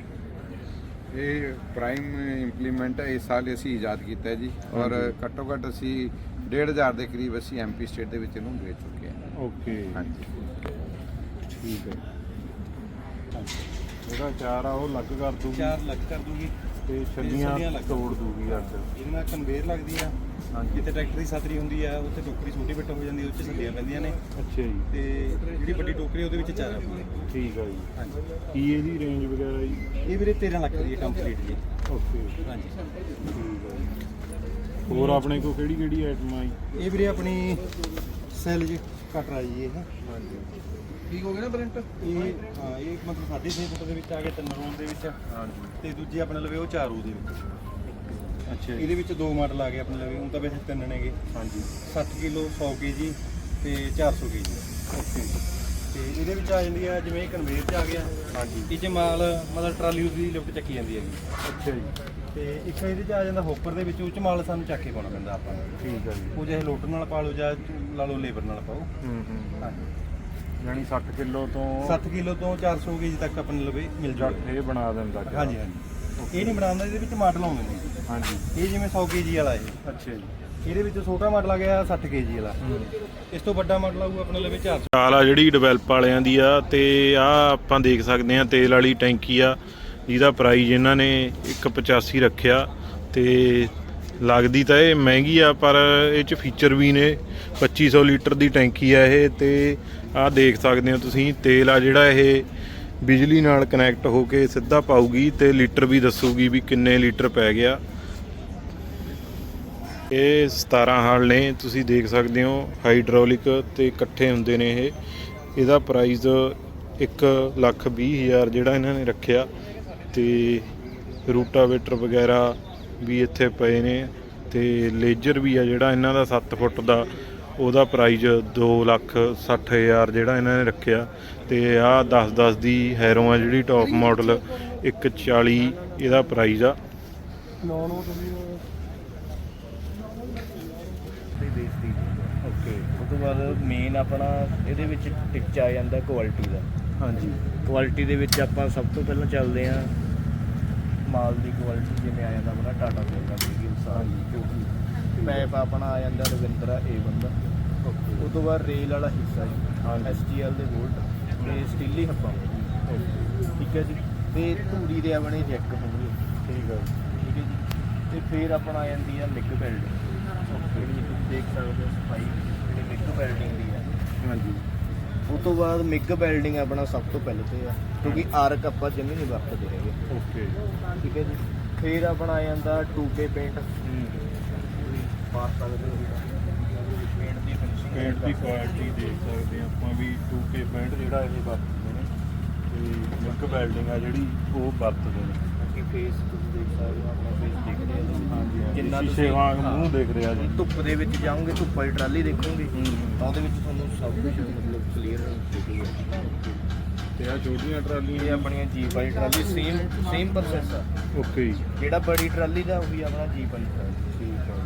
ਇਹ ਪ੍ਰਾਈਮ ਇੰਪਲੀਮੈਂਟ ਹੈ ਇਸ ਸਾਲ ਅਸੀਂ ਇਜਾਦ ਕੀਤਾ ਹੈ ਜੀ। ਔਰ ਘੱਟੋ ਘੱਟ ਅਸੀਂ 1.5 ਦੇ ਕਰੀਬ ਅਸੀਂ ਐਮਪੀ ਸਟੇਟ ਦੇ ਵਿੱਚ ਇਹਨੂੰ ਵੇਚ ਚੁੱਕੇ ਹਾਂ। ਓਕੇ ਹਾਂਜੀ। ਠੀਕ ਹੈ। ਇਹਦਾ ਚਾਰ ਆ ਉਹ ਲੱਗ ਕਰ ਦੂਗੀ। 4 ਲੱਖ ਕਰ ਦੂਗੀ। ਤੇ ਲੱਗ ਤੋੜ ਦੂਗੀ ਅੱਡ ਇਹਦੇ ਨਾਲ ਕਨਵੇਅਰ ਲੱਗਦੀ ਆ ਜਿੱਥੇ ਟਰੈਕਟਰ ਦੀ ਸਤਰੀ ਹੁੰਦੀ ਆ ਉੱਥੇ ਟੋਕਰੀ ਛੋਟੀ ਬਿੱਟ ਹੋ ਜਾਂਦੀ 'ਚ ਸੱਦੀਆਂ ਪੈਂਦੀਆਂ ਨੇ। ਅੱਛਾ ਜੀ। ਤੇ ਜਿਹੜੀ ਵੱਡੀ ਟੋਕਰੀ ਉਹਦੇ ਵਿੱਚ ਚਾਰਾ ਪੂਰੇ ਠੀਕ ਹੈ ਜੀ। ਹਾਂਜੀ। ਕੀ ਇਹਦੀ ਰੇਂਜ ਵਗੈਰਾ ਜੀ? ਇਹ ਵੀਰੇ 13 ਲੱਖ ਦੀ ਹੈ ਕੰਪਲੀਟ ਜੀ। ਓਕੇ। ਹਾਂਜੀ। ਠੀਕ ਹੈ ਜੀ। ਹੋਰ ਆਪਣੇ ਕੋਲ ਕਿਹੜੀ ਕਿਹੜੀ ਆਈਟਮ ਆ ਜੀ? ਇਹ ਵੀਰੇ ਆਪਣੀ ਸੈਲ ਜੀ ਕਟਰ ਆ ਜੀ ਇਹ। ਠੀਕ ਹੋ ਗਿਆ ਨਾ ਪ੍ਰਿੰਟ ਇਹ ਹਾਂ ਇਹ ਮਤਲਬ 6.5 ਫੁੱਟ ਦੇ ਵਿੱਚ ਆ ਗਿਆ ਤਿੰਨ ਰੋਲ ਦੇ ਵਿੱਚ ਹਾਂਜੀ। ਤੇ ਦੂਜੀ ਆਪਣੇ ਲਵੇ ਉਹ 4 ਰੋ ਦੇ ਵਿੱਚ। ਅੱਛਾ ਇਹਦੇ ਵਿੱਚ ਦੋ ਮਾਡਲ ਆ ਗਏ ਆਪਣੇ ਲਵੇ ਹੁਣ ਤਾਂ ਵੈਸੇ ਤਿੰਨ ਨੇਗੇ। ਹਾਂਜੀ। 60 ਕਿਲੋ 100 ਕੇਜੀ ਤੇ 400 ਕੇਜੀ ਓਕੇ। ਤੇ ਇਹਦੇ ਵਿੱਚ ਆ ਜਾਂਦੀ ਆ ਜਿਵੇਂ ਕਨਵੇਅਰ 'ਚ ਆ ਗਿਆ ਹਾਂਜੀ। ਇਹ 'ਚ ਮਾਲ ਮਤਲਬ ਟਰਾਲੀ ਉਸਦੀ ਲਿਫਟ ਚੱਕੀ ਜਾਂਦੀ ਹੈਗੀ। ਅੱਛਾ ਜੀ। ਤੇ ਇੱਕ ਇਹਦੇ 'ਚ ਆ ਜਾਂਦਾ ਹੋਪਰ ਦੇ ਵਿੱਚ ਉਹ 'ਚ ਮਾਲ ਸਾਨੂੰ ਚੱਕ ਕੇ ਪਾਉਣਾ ਪੈਂਦਾ ਆਪਾਂ ਠੀਕ ਹੈ ਜੀ। ਉਹ ਜੇ ਲੋਟਰ ਨਾਲ ਪਾ ਲਓ ਜਾਂ ਲਾ ਲਓ ਲੇਬਰ ਨਾਲ ਪਾਓ। ਹੂੰ ਹੂੰ। ਹਾਂਜੀ। ਯਾਨੀ 60 ਕਿਲੋ ਤੋਂ 7 ਕਿਲੋ ਤੋਂ 400 ਕੇਜੀ ਤੱਕ ਆਪਣੇ ਲਵੇ ਮਿਲ ਜਾਊਗਾ ਇਹ ਬਣਾ ਦਿੰਦਾ ਕਿਆ? ਹਾਂਜੀ ਹਾਂਜੀ। ਇਹ ਨਹੀਂ ਬਣਾਉਂਦਾ ਇਹਦੇ ਵਿੱਚ ਮਾਡਲ ਆਉਂਦੇ ਨੇ। ਹਾਂਜੀ। ਇਹ ਜਿਵੇਂ 100 ਕੇਜੀ ਵਾਲਾ ਇਹ। ਅੱਛਾ ਜੀ। ਇਹਦੇ ਵਿੱਚ ਛੋਟਾ ਮਾਡਲ ਆ ਗਿਆ 60 ਕੇਜੀ ਵਾਲਾ। ਇਸ ਤੋਂ ਵੱਡਾ ਮਾਡਲ ਆਊਗਾ ਆਪਣੇ ਲਵੇ 400 ਚਾਲ ਆ ਜਿਹੜੀ ਡਿਵੈਲਪ ਵਾਲਿਆਂ ਦੀ ਆ ਤੇ ਆ ਆਪਾਂ ਦੇਖ ਸਕਦੇ ਆ ਤੇਲ ਵਾਲੀ ਟੈਂਕੀ ਆ। ਜਿਹਦਾ ਪ੍ਰਾਈਸ ਇਹਨਾਂ ਨੇ 185 ਰੱਖਿਆ ਤੇ ਲੱਗਦੀ ਤਾਂ ਇਹ ਮਹਿੰਗੀ ਆ ਪਰ ਇਹ ਚ ਫੀਚਰ ਵੀ ਨੇ। 2500 ਲੀਟਰ ਦੀ ਟੈਂਕੀ ਆ ਇਹ ਤੇ ਆਹ ਦੇਖ ਸਕਦੇ ਹੋ ਤੁਸੀਂ, ਤੇਲ ਆ ਜਿਹੜਾ ਇਹ ਬਿਜਲੀ ਨਾਲ ਕਨੈਕਟ ਹੋ ਕੇ ਸਿੱਧਾ ਪਾਊਗੀ ਤੇ ਲੀਟਰ ਵੀ ਦੱਸੂਗੀ ਵੀ ਕਿੰਨੇ ਲੀਟਰ ਪੈ ਗਿਆ। ਇਹ 17 ਹਾਲ ਨੇ, ਤੁਸੀਂ ਦੇਖ ਸਕਦੇ ਹੋ ਹਾਈਡ੍ਰੋਲਿਕ ਤੇ ਇਕੱਠੇ ਹੁੰਦੇ ਨੇ ਇਹ। ਇਹਦਾ ਪ੍ਰਾਈਸ 1 ਲੱਖ 20 ਹਜ਼ਾਰ ਜਿਹੜਾ ਇਹਨਾਂ ਨੇ ਰੱਖਿਆ ਤੇ ਰੂਟਾਵੇਟਰ ਵਗੈਰਾ ਵੀ ਇੱਥੇ ਪਏ ਨੇ ਤੇ ਲੇਜਰ ਵੀ ਆ ਜਿਹੜਾ ਇਹਨਾਂ ਦਾ 7 ਫੁੱਟ ਦਾ। ਉਹਦਾ ਪ੍ਰਾਈਸ 2 ਲੱਖ 60 ਹਜ਼ਾਰ ਜਿਹੜਾ ਇਹਨਾਂ ਨੇ ਰੱਖਿਆ ਤੇ ਆਹ 10 10 ਦੀ ਹੈਰੋ ਆ ਜਿਹੜੀ ਟੌਪ ਮਾਡਲ 140 ਇਹਦਾ ਪ੍ਰਾਈਸ ਆ। ਓਕੇ ਉਸ ਤੋਂ ਬਾਅਦ ਮੇਨ ਆਪਣਾ ਇਹਦੇ ਵਿੱਚ ਟਿਚ ਆ ਜਾਂਦਾ ਕੁਆਲਿਟੀ ਦਾ। ਹਾਂਜੀ। ਕੁਆਲਿਟੀ ਦੇ ਵਿੱਚ ਆਪਾਂ ਸਭ ਤੋਂ ਪਹਿਲਾਂ ਚੱਲਦੇ ਆ ਮਾਲ ਦੀ ਕੁਆਲਿਟੀ ਜਿਵੇਂ ਆ ਜਾਂਦਾ ਆਪਣਾ ਟਾਟਾ ਸਟੀਲ ਦਾ। ਬਿਗਲ ਸਾਹ ਪੈਪ ਆਪਣਾ ਆ ਜਾਂਦਾ ਰਵਿੰਦਰਾ ਏ ਬੰਦਾ। ਉਸ ਤੋਂ ਬਾਅਦ ਰੇਲ ਵਾਲਾ ਹਿੱਸਾ ਜੀ ਐਸਟੀਐਲ ਦੇ ਵੋਲਟ ਤੇ ਸਟੀਲੀ ਹੱਬਾਂ ਠੀਕ ਹੈ ਜੀ? ਤੇ ਧੂਰੀ ਦੇ ਆਪਣੇ ਜੈਕ ਹੋਣਗੇ। ਠੀਕ ਹੈ ਠੀਕ ਹੈ ਜੀ? ਤੇ ਫਿਰ ਆਪਣਾ ਆ ਜਾਂਦੀ ਆ ਮਿਗ ਬਿਲਡਿੰਗ ਜਿਹੜੀ ਤੁਸੀਂ ਦੇਖ ਸਕਦੇ ਹੋ ਸਫ਼ਾਈ ਜਿਹੜੀ ਮਿਗ ਬਿਲਡਿੰਗ ਦੀ ਹੈ ਹਾਂਜੀ। ਉਸ ਤੋਂ ਬਾਅਦ ਮਿਗ ਬਿਲਡਿੰਗ ਆਪਣਾ ਸਭ ਤੋਂ ਪਹਿਲੇ ਤੇ ਆ ਕਿਉਂਕਿ ਆਰਕ ਆਪਾਂ ਜਮੀ ਨਹੀਂ ਵਰਤਦੇ ਹੈਗੇ। ਓਕੇ ਠੀਕ ਹੈ ਜੀ? ਫਿਰ ਆਪਣਾ ਆ ਜਾਂਦਾ 2K ਪੇਂਟ ਮਾਰ ਸਕਦੇ ਹੋ ਪੇਂਟ ਦੀ ਕੁਆਲਿਟੀ ਦੇਖ ਸਕਦੇ ਆਪਾਂ ਵੀ 2K ਪੇਂਟ ਜਿਹੜਾ ਇਹ ਵਰਤਦੇ ਨੇ ਤੇ ਮਿਕ ਵੈਲਡਿੰਗ ਆ ਜਿਹੜੀ ਉਹ ਵਰਤਦੇ ਨੇ। ਕਿ ਫੇਸ ਤੁਸੀਂ ਦੇਖ ਸਕਦੇ ਹੋ ਆਪਣਾ ਫੇਸ ਦਿਖ ਰਿਹਾ ਹਾਂਜੀ ਜਿੰਨਾ ਤੁਸੀਂ- ਵਾਂਗ। ਮੂੰਹ ਦੇਖ ਰਿਹਾ ਜੀ। ਧੁੱਪ ਦੇ ਵਿੱਚ ਜਾਓਗੇ ਧੁੱਪ ਵਾਲੀ ਟਰਾਲੀ ਦੇਖੋਗੇ। ਤਾਂ ਉਹਦੇ ਵਿੱਚ ਤੁਹਾਨੂੰ ਸਭ ਕੁਝ ਮਤਲਬ ਕਲੀਅਰ ਦਿਖੇਗਾ ਤੇ ਆ ਛੋਟੀਆਂ ਇਹ ਟਰਾਲੀਆਂ ਆਪਣੀਆਂ ਜੀਪ ਵਾਲੀ ਟਰਾਲੀ ਸੇਮ ਸੇਮ ਪ੍ਰੋਸੈਸ ਆ। ਓਕੇ ਜੀ। ਜਿਹੜਾ ਬੜੀ ਟਰਾਲੀ ਦਾ ਉਹੀ ਆਪਣਾ ਜੀਪ ਵਾਲੀ ਟਰਾਲੀ। ਠੀਕ ਹੈ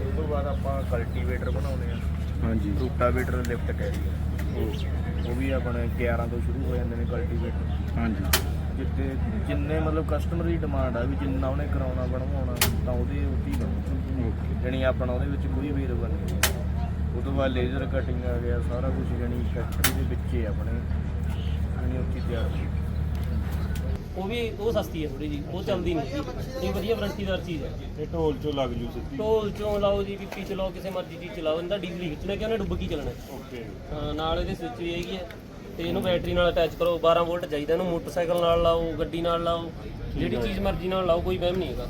ਉਸ ਤੋਂ ਬਾਅਦ ਆਪਾਂ ਕਲਟੀਵੇਟਰ ਬਣਾਉਣੇ ਆ ਹਾਂਜੀ। ਰੂਟਾਵੇਟਰ ਲਿਫਟ ਕੈਰੀਅਰ ਉਹ ਉਹ ਵੀ ਆਪਣੇ 11 ਤੋਂ ਸ਼ੁਰੂ ਹੋ ਜਾਂਦੇ ਨੇ ਕਲਟੀਵੇਟਰ ਹਾਂਜੀ। ਜਿੱਤੇ ਜਿੰਨੇ ਮਤਲਬ ਕਸਟਮਰ ਦੀ ਡਿਮਾਂਡ ਆ ਵੀ ਜਿੰਨਾ ਉਹਨੇ ਕਰਾਉਣਾ ਬਣਵਾਉਣਾ ਤਾਂ ਉਹਦੇ ਉੱਤੇ ਹੀ ਬਣੂ। ਜਣੀ ਆਪਣਾ ਉਹਦੇ ਵਿੱਚ ਕੋਈ ਵੇਰਵਲ ਨਹੀਂ। ਉਹ ਤੋਂ ਬਾਅਦ ਲੇਜ਼ਰ ਕਟਿੰਗ ਆ ਗਿਆ ਸਾਰਾ ਕੁਝ ਜਣੀ ਫੈਕਟਰੀ ਦੇ ਵਿੱਚ ਹੀ ਆਪਣੇ। ਜਣੀ ਉੱਥੇ ਤਿਆਰ ਹੋਈ ਉਹ ਵੀ ਉਹ ਸਸਤੀ ਹੈ ਥੋੜੀ ਜੀ ਉਹ ਚੱਲਦੀ ਨਹੀਂ। ਇਹ ਵਧੀਆ ਵਾਰੰਟੀਦਾਰ ਚੀਜ਼ ਹੈ। ਇਹ ਢੋਲ ਚੋਂ ਲੱਗ ਜੂ ਸਿੱਧੀ। ਢੋਲ ਚੋਂ ਲਾਓ ਜੀ ਪੀਪੀ ਚਲਾਓ ਕਿਸੇ ਮਰਜ਼ੀ ਚੀਜ਼ ਚਲਾਓ ਇਹਦਾ ਡੀਜ਼ਲ ਹੀ ਖਿੱਚਣਾ ਕਿ ਉਹਨੇ ਡੁੱਬ ਕੀ ਚੱਲਣਾ। ਓਕੇ ਹਾਂ, ਨਾਲ ਇਹਦੇ ਸਵਿਚ ਵੀ ਹੈਗੀ ਹੈ ਤੇ ਇਹਨੂੰ ਬੈਟਰੀ ਨਾਲ ਅਟੈਚ ਕਰੋ 12 ਵੋਲਟ ਚਾਹੀਦਾ ਇਹਨੂੰ ਮੋਟਰਸਾਈਕਲ ਨਾਲ ਲਾਓ ਗੱਡੀ ਨਾਲ ਲਾਓ ਜਿਹੜੀ ਚੀਜ਼ ਮਰਜ਼ੀ ਨਾਲ ਲਾਓ ਕੋਈ ਵਹਿਮ ਨਹੀਂ ਹੈਗਾ।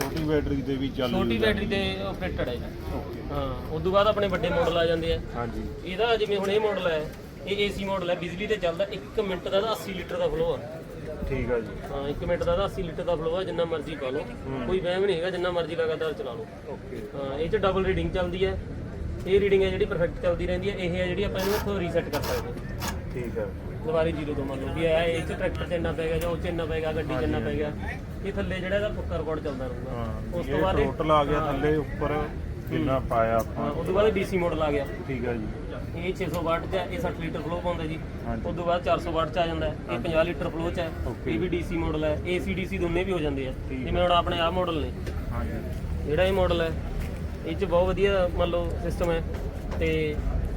ਛੋਟੀ ਬੈਟਰੀ ਤੇ ਵੀ ਚੱਲ ਛੋਟੀ। ਬੈਟਰੀ ਤੇ ਆਪਰੇਟਡ ਹੈ ਓਕੇ ਹਾਂ ਉਸ ਤੋਂ ਬਾਅਦ ਆਪਣੇ ਵੱਡੇ ਮਾਡਲ ਆ ਜਾਂਦੇ ਆ। ਹਾਂਜੀ। ਇਹਦਾ ਜਿਵੇਂ ਹੁਣ ਇਹ ਮਾਡਲ ਹੈ ਇਹ ਏਸੀ ਮਾਡਲ ਹੈ ਬਿਜਲੀ ਤੇ ਚੱਲਦਾ 1 ਮਿੰਟ ਦਾ ਇਹਦਾ 80 ਲੀਟਰ ਦਾ ਫਲੋ ਆ। ਠੀਕ ਆ ਜੀ। ਹਾਂ 1 ਮਿੰਟ ਦਾ ਇਹਦਾ 80 ਲੀਟਰ ਦਾ ਫਲੋ ਆ ਜਿੰਨਾ ਮਰਜ਼ੀ ਪਾ ਲਓ। ਕੋਈ ਵਹਿਮ ਨਹੀਂ ਹੈਗਾ ਜਿੰਨਾ ਮਰਜ਼ੀ ਲਗਾਤਾਰ ਚਲਾ ਲਓ। ਓਕੇ। ਹਾਂ ਇਹ ਚ ਡਬਲ ਰੀਡਿੰਗ ਚੱਲਦੀ ਹੈ ਇਹ ਰੀਡਿੰਗ ਹੈ ਜਿਹੜੀ ਪਰਫੈਕਟ ਚੱਲਦੀ ਰਹਿੰਦੀ ਹੈ ਇਹ ਹੈ ਜਿਹੜੀ ਆਪਾਂ ਇਹਨੂੰ ਇੱਥੋਂ ਰੀਸੈਟ ਕਰ ਸਕਦੇ ਹਾਂ। ਠੀਕ ਆ। ਦੁਬਾਰੇ ਜ਼ੀਰੋ ਤੋਂ ਮੰਨ ਲਓ ਵੀ ਇਹ ਇਹ ਚ ਟਰੈਕਟਰ 'ਚ ਇੰਨਾ ਪੈ ਗਿਆ ਜਾਂ ਉਹ 'ਚ ਇੰਨਾ ਪੈ ਗਿਆ ਗੱਡੀ 'ਚ ਇੰਨਾ ਪੈ ਗਿਆ। ਇਹ ਥੱਲੇ ਜਿਹੜਾ ਇਹਦਾ ਪੱਕਾ ਰਿਕਾਰਡ ਚੱਲਦਾ ਰਹੂਗਾ। ਉਸ ਤੋਂ ਬਾਅਦ ਟੋਟਲ ਆ ਗਿਆ ਥੱਲੇ ਉੱਪਰ ਕਿੰਨਾ ਪਾਇਆ ਆਪਾਂ। ਉਸ ਤੋਂ ਬਾਅਦ ਡੀਸੀ ਮਾਡਲ ਆ ਗਿਆ। ਠੀਕ ਆ ਜੀ। ਇਹ 600 ਵਾਟ 'ਚ ਹੈ ਇਹ 60 ਲੀਟਰ ਫਲੋ ਪਾਉਂਦਾ ਜੀ। ਹਾਂਜੀ। ਉਸ ਤੋਂ ਬਾਅਦ 400 ਵਾਟ 'ਚ ਆ ਜਾਂਦਾ ਹੈ। ਇਹ 50 ਲੀਟਰ ਫਲੋ 'ਚ ਹੈ। Okay। ਇਹ ਵੀ ਡੀਸੀ ਮਾਡਲ ਹੈ। ਏਸੀ ਡੀਸੀ ਦੋਨੇ ਵੀ ਹੋ ਜਾਂਦੇ ਆ। ਠੀਕ ਜਿਵੇਂ ਹੁਣ ਆਪਣੇ ਆਹ ਮਾਡਲ ਨੇ। ਹਾਂਜੀ ਜਿਹੜਾ ਇਹ ਮਾਡਲ ਹੈ ਇਹ 'ਚ ਬਹੁਤ ਵਧੀਆ ਮੰਨ ਲਓ ਸਿਸਟਮ ਹੈ। ਤੇ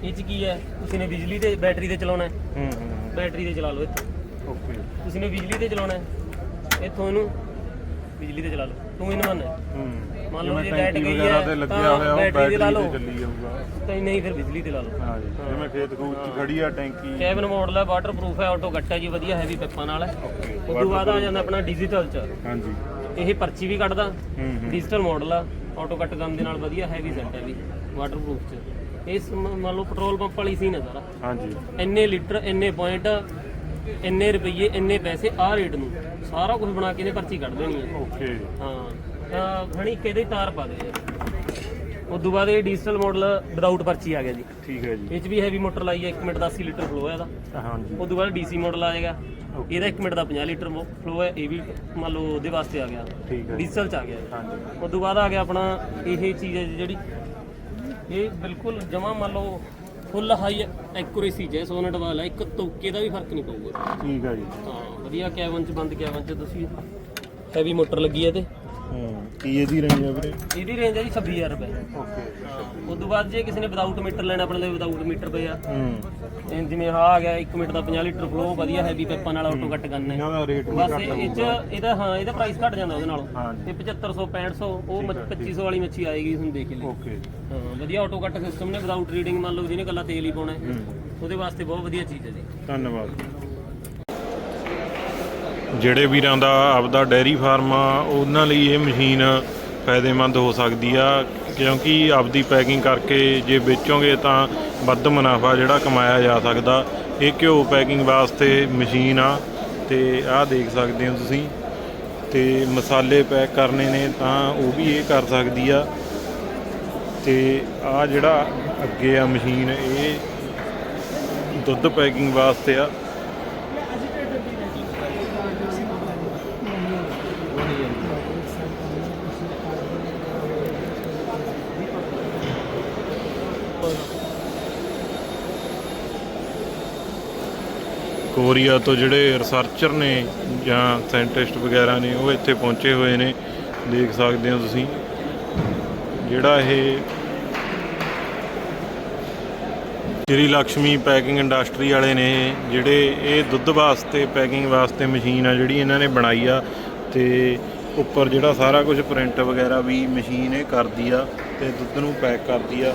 ਇਹ 'ਚ ਕੀ ਹੈ? ਤੁਸੀਂ ਨੇ ਬਿਜਲੀ ਤੇ ਬੈਟਰੀ ਤੇ ਚਲਾਉਣਾ ਹੈ। ਹੂੰ ਹੂੰ ਬੈਟਰੀ ਤੇ ਚਲਾ ਲਓ ਇੱਥੋਂ। ਓਕੇ ਤੁਸੀਂ ਨੇ ਬਿਜਲੀ ਤੇ ਚਲਾਉਣਾ ਹੈ। ਇੱਥੋਂ ਇਹਨੂੰ ਬਿਜਲੀ ਤੇ ਚਲਾ ਲਓ। ਟੂ ਇਨ 1 ਹੈ ਹੂੰ। ਮੰਨ ਲਓ ਜੇ ਲਾਈਟ ਗਈ ਹੈ ਤੇ ਲੱਗਿਆ ਹੋਇਆ ਉਹ ਬੈਟਰੀ ਤੇ ਚੱਲੀ ਜਾਊਗਾ। ਤਾਂ ਨਹੀਂ ਫਿਰ ਬਿਜਲੀ ਤੇ ਲਾ ਲਓ। ਹਾਂਜੀ ਜਿਵੇਂ ਖੇਤ ਖੂਤ ਚ ਖੜੀ ਆ ਟੈਂਕੀ। ਕੈਬਨ ਮਾਡਲ ਹੈ ਵਾਟਰਪ੍ਰੂਫ ਹੈ ਆਟੋ ਹੈ ਜੀ ਵਧੀਆ ਹੈਵੀ ਪੈਪਾਂ ਨਾਲ ਹੈ ਉਸ ਤੋਂ ਬਾਅਦ ਆ ਜਾਂਦਾ ਆਪਣਾ ਡਿਜੀਟਲ ਚ। ਹਾਂਜੀ ਇਹ ਪਰਚੀ ਵੀ ਕੱਢਦਾ ਹੂੰ ਹੂੰ। ਡਿਜੀਟਲ ਮਾਡਲ ਆ ਆਟੋ ਕੱਟ ਕਰਨ ਦੇ ਨਾਲ ਵਧੀਆ ਹੈਵੀ ਸੈੱਟ ਹੈ ਵੀ ਵਾਟਰਪ੍ਰੂਫ ਚ। ਇਸ ਮੰਨ ਲਓ ਪੈਟਰੋਲ ਪੰਪ ਵਾਲੀ ਸੀਨ ਹੈ ਸਾਰਾ। ਹਾਂਜੀ ਇੰਨੇ ਲੀਟਰ ਇੰਨੇ ਪੁਆਇੰਟ ਇੰਨੇ ਰੁਪਏ ਇੰਨੇ ਪੈਸੇ ਆਹ ਰੇਟ ਨੂੰ। ਸਾਰਾ ਕੁਝ ਬਣਾ ਕੇ ਇਹਨੇ ਪਰਚੀ ਕੱਢ ਦੇਣੀ ਹੈ ਓਕੇ ਹਾਂ। ਖਣੀ ਕਿਹਦੇ ਤਾਰ ਪਾ ਦੇ ਤੋਂ ਬਾਅਦ ਇਹ ਡਿਜੀਟਲ ਮਾਡਲ ਵਿਦਆਊਟ ਪਰਚੀ ਆ ਗਿਆ ਜੀ। ਠੀਕ ਹੈ ਜੀ। ਇਹ 'ਚ ਵੀ ਹੈਵੀ ਮੋਟਰ ਲਾਈ ਹੈ 1 ਮਿੰਟ ਦਾ 80 ਲੀਟਰ ਫਲੋ ਹੈ ਇਹਦਾ। ਹਾਂਜੀ। ਉਸ ਤੋਂ ਬਾਅਦ ਡੀਸੀ ਮਾਡਲ ਆ ਜਾਏਗਾ। ਇਹਦਾ 1 ਮਿੰਟ ਦਾ 50 ਲੀਟਰ ਫਲੋ ਹੈ ਇਹ ਵੀ ਮੰਨ ਲਓ ਉਹਦੇ ਵਾਸਤੇ ਆ ਗਿਆ। ਠੀਕ ਹੈ। ਡੀਜ਼ਲ ਚ ਆ ਗਿਆ। ਹਾਂਜੀ। ਉਸ ਤੋਂ ਬਾਅਦ ਆ ਗਿਆ ਆਪਣਾ ਇਹ ਚੀਜ਼ ਹੈ ਜੀ ਜਿਹੜੀ ਇਹ ਬਿਲਕੁਲ ਜਮਾ ਮੰਨ ਲਓ ਫੁੱਲ ਹਾਈ ਐਕੂਰੇਸੀ ਜੇ ਸੋਨਟ ਵਾਲਾ ਇੱਕ ਤੁੱਕੇ ਦਾ ਵੀ ਫ਼ਰਕ ਨਹੀਂ ਪਊਗਾ। ਠੀਕ ਆ ਜੀ। ਹਾਂ ਵਧੀਆ ਕੈਬਨ ਚ ਬੰਦ ਕੈਬਨ ਚ ਤੁਸੀਂ ਹੈਵੀ ਮੋਟਰ ਲੱਗੀ ਹੈ ਤੇ ਹੂੰ ਕੀ ਇਹਦੀ ਰੇਂਜ ਆ ਵੀਰੇ? ਇਹਦੀ ਰੇਂਜ ਹੈ ਜੀ 26000 ਰੁਪਏ। ਓਕੇ ਉਸ ਤੋਂ ਬਾਅਦ ਜੇ ਕਿਸੇ ਨੇ ਵਿਦਆਊਟ ਮੀਟਰ ਲੈਣਾ ਆਪਣੇ ਲਈ ਵਿਦਆਊਟ ਮੀਟਰ ਪਏ ਆ। ਹੂੰ। ਇਹ ਜਿਵੇਂ ਆਹ ਆ ਗਿਆ 1 ਮਿੰਟ ਦਾ 50 ਲੀਟਰ ਫਲੋ ਵਧੀਆ ਹੈਵੀ ਪੈਪਾਂ ਨਾਲ ਆਟੋ ਕੱਟ ਕਰਨਾ ਹੈ। ਇਹਨਾਂ ਦਾ ਰੇਟ ਵੀ ਬਸ ਘੱਟ ਇਹ 'ਚ ਇਹਦਾ ਹਾਂ ਇਹਦਾ ਪ੍ਰਾਈਸ ਘਟ ਜਾਂਦਾ ਉਹਦੇ ਨਾਲੋਂ। ਤੇ 7500 6500 ਉਹ ਮੱਛ- 2500 ਵਾਲੀ ਮੱਛੀ ਆਏਗੀ ਤੁਹਾਨੂੰ ਦੇਖ ਲਈ। ਓਕੇ ਹਾਂ ਵਧੀਆ ਆਟੋ ਕੱਟ ਸਿਸਟਮ ਨੇ ਵਿਦਆਊਟ ਰੀਡਿੰਗ ਮੰਨ ਲਓ ਜਿਹਨੇ ਕੱਲਾ ਤੇਲ ਹੀ ਪਾਉਣਾ ਹੈ। ਹੂੰ। ਉਹਦੇ ਵਾਸਤੇ ਬਹੁਤ ਵਧੀਆ ਚੀਜ਼ ਹੈ ਜੀ। ਧੰਨਵਾਦ। ਜਿਹੜੇ ਵੀਰਾਂ ਦਾ ਆਪਦਾ ਡੈਰੀ ਫਾਰਮ ਆ, ਉਹਨਾਂ ਲਈ ਇਹ ਮਸ਼ੀਨ ਫਾਇਦੇਮੰਦ ਹੋ ਸਕਦੀ ਆ, ਕਿਉਂਕਿ ਆਪਦੀ ਪੈਕਿੰਗ ਕਰਕੇ ਜੇ ਵੇਚੋਗੇ ਤਾਂ ਵੱਧ ਮੁਨਾਫਾ ਜਿਹੜਾ ਕਮਾਇਆ ਜਾ ਸਕਦਾ। ਇਹ ਘਿਓ ਪੈਕਿੰਗ ਵਾਸਤੇ ਮਸ਼ੀਨ ਆ, ਤੇ ਆਹ ਦੇਖ ਸਕਦੇ ਹੋ ਤੁਸੀਂ, ਤੇ ਮਸਾਲੇ ਪੈਕ ਕਰਨੇ ਨੇ ਤਾਂ ਉਹ ਵੀ ਇਹ ਕਰ ਸਕਦੀ ਆ। ਤੇ ਆ ਜਿਹੜਾ ਅੱਗੇ ਆ ਮਸ਼ੀਨ, ਇਹ ਦੁੱਧ ਪੈਕਿੰਗ ਵਾਸਤੇ ਆ। ਕੋਰੀਆ ਤੋਂ ਜਿਹੜੇ ਰਿਸਰਚਰ ਨੇ ਜਾਂ ਸਾਇੰਟਿਸਟ ਵਗੈਰਾ ਨੇ, ਉਹ ਇੱਥੇ ਪਹੁੰਚੇ ਹੋਏ ਨੇ। ਦੇਖ ਸਕਦੇ ਹੋ ਤੁਸੀਂ। ਜਿਹੜਾ ਇਹ ਸ਼੍ਰੀ ਲక్ష్ਮੀ ਪੈਕਿੰਗ ਇੰਡਸਟਰੀ ਵਾਲੇ ਨੇ, ਜਿਹੜੇ ਇਹ ਦੁੱਧ ਵਾਸਤੇ, ਪੈਕਿੰਗ ਵਾਸਤੇ ਮਸ਼ੀਨ ਆ ਜਿਹੜੀ ਇਹਨਾਂ ਨੇ ਬਣਾਈ ਆ, ਤੇ ਉੱਪਰ ਜਿਹੜਾ ਸਾਰਾ ਕੁਝ ਪ੍ਰਿੰਟ ਵਗੈਰਾ ਵੀ ਮਸ਼ੀਨ ਇਹ ਕਰਦੀ ਆ ਤੇ ਦੁੱਧ ਨੂੰ ਪੈਕ ਕਰਦੀ ਆ।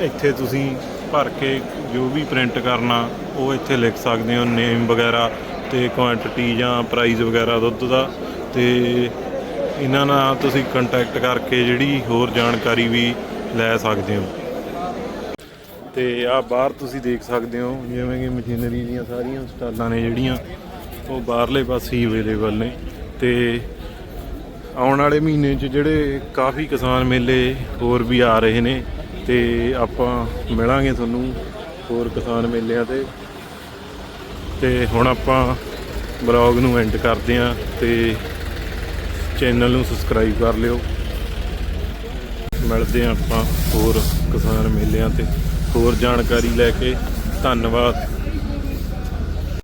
ਇੱਥੇ ਤੁਸੀਂ ਭਰ ਕੇ ਜੋ ਵੀ ਪ੍ਰਿੰਟ ਕਰਨਾ, ਉਹ ਇੱਥੇ ਲਿਖ ਸਕਦੇ ਹੋ ਨੇਮ ਵਗੈਰਾ ਤੇ ਕੁਆਂਟੀਟੀ ਜਾਂ ਪ੍ਰਾਈਸ ਵਗੈਰਾ ਦੁੱਧ ਦਾ। ਤੇ ਇਹਨਾਂ ਨਾਲ ਤੁਸੀਂ ਕੰਟੈਕਟ ਕਰਕੇ ਜਿਹੜੀ ਹੋਰ ਜਾਣਕਾਰੀ ਵੀ ਲੈ ਸਕਦੇ ਹੋ। ਤੇ ਆ ਬਾਹਰ ਤੁਸੀਂ ਦੇਖ ਸਕਦੇ ਹੋ, ਜਿਵੇਂ ਕਿ ਮਸ਼ੀਨਰੀ ਦੀਆਂ ਸਾਰੀਆਂ ਸਟਾਲਾਂ ਨੇ ਜਿਹੜੀਆਂ, ਉਹ ਬਾਹਰਲੇ ਪਾਸੇ ਹੀ ਅਵੇਲੇਬਲ ਨੇ। ਤੇ ਆਉਣ ਵਾਲੇ ਮਹੀਨੇ 'ਚ ਜਿਹੜੇ ਕਾਫੀ ਕਿਸਾਨ ਮੇਲੇ ਹੋਰ ਵੀ ਆ ਰਹੇ ਨੇ। ਤੇ ਆਪਾਂ ਮਿਲਾਂਗੇ ਤੁਹਾਨੂੰ ਹੋਰ ਕਿਸਾਨ ਮੇਲਿਆਂ ਤੇ। ਤੇ ਹੁਣ ਆਪਾਂ ਬਲੌਗ ਨੂੰ ਐਂਡ ਕਰਦੇ ਆਂ ਤੇ ਚੈਨਲ ਨੂੰ ਸਬਸਕ੍ਰਾਈਬ ਕਰ ਲਿਓ। ਮਿਲਦੇ ਆਂ ਆਪਾਂ ਹੋਰ ਕਿਸਾਨ ਮੇਲਿਆਂ ਤੇ। ਹੋਰ ਜਾਣਕਾਰੀ ਲੈ ਕੇ ਧੰਨਵਾਦ।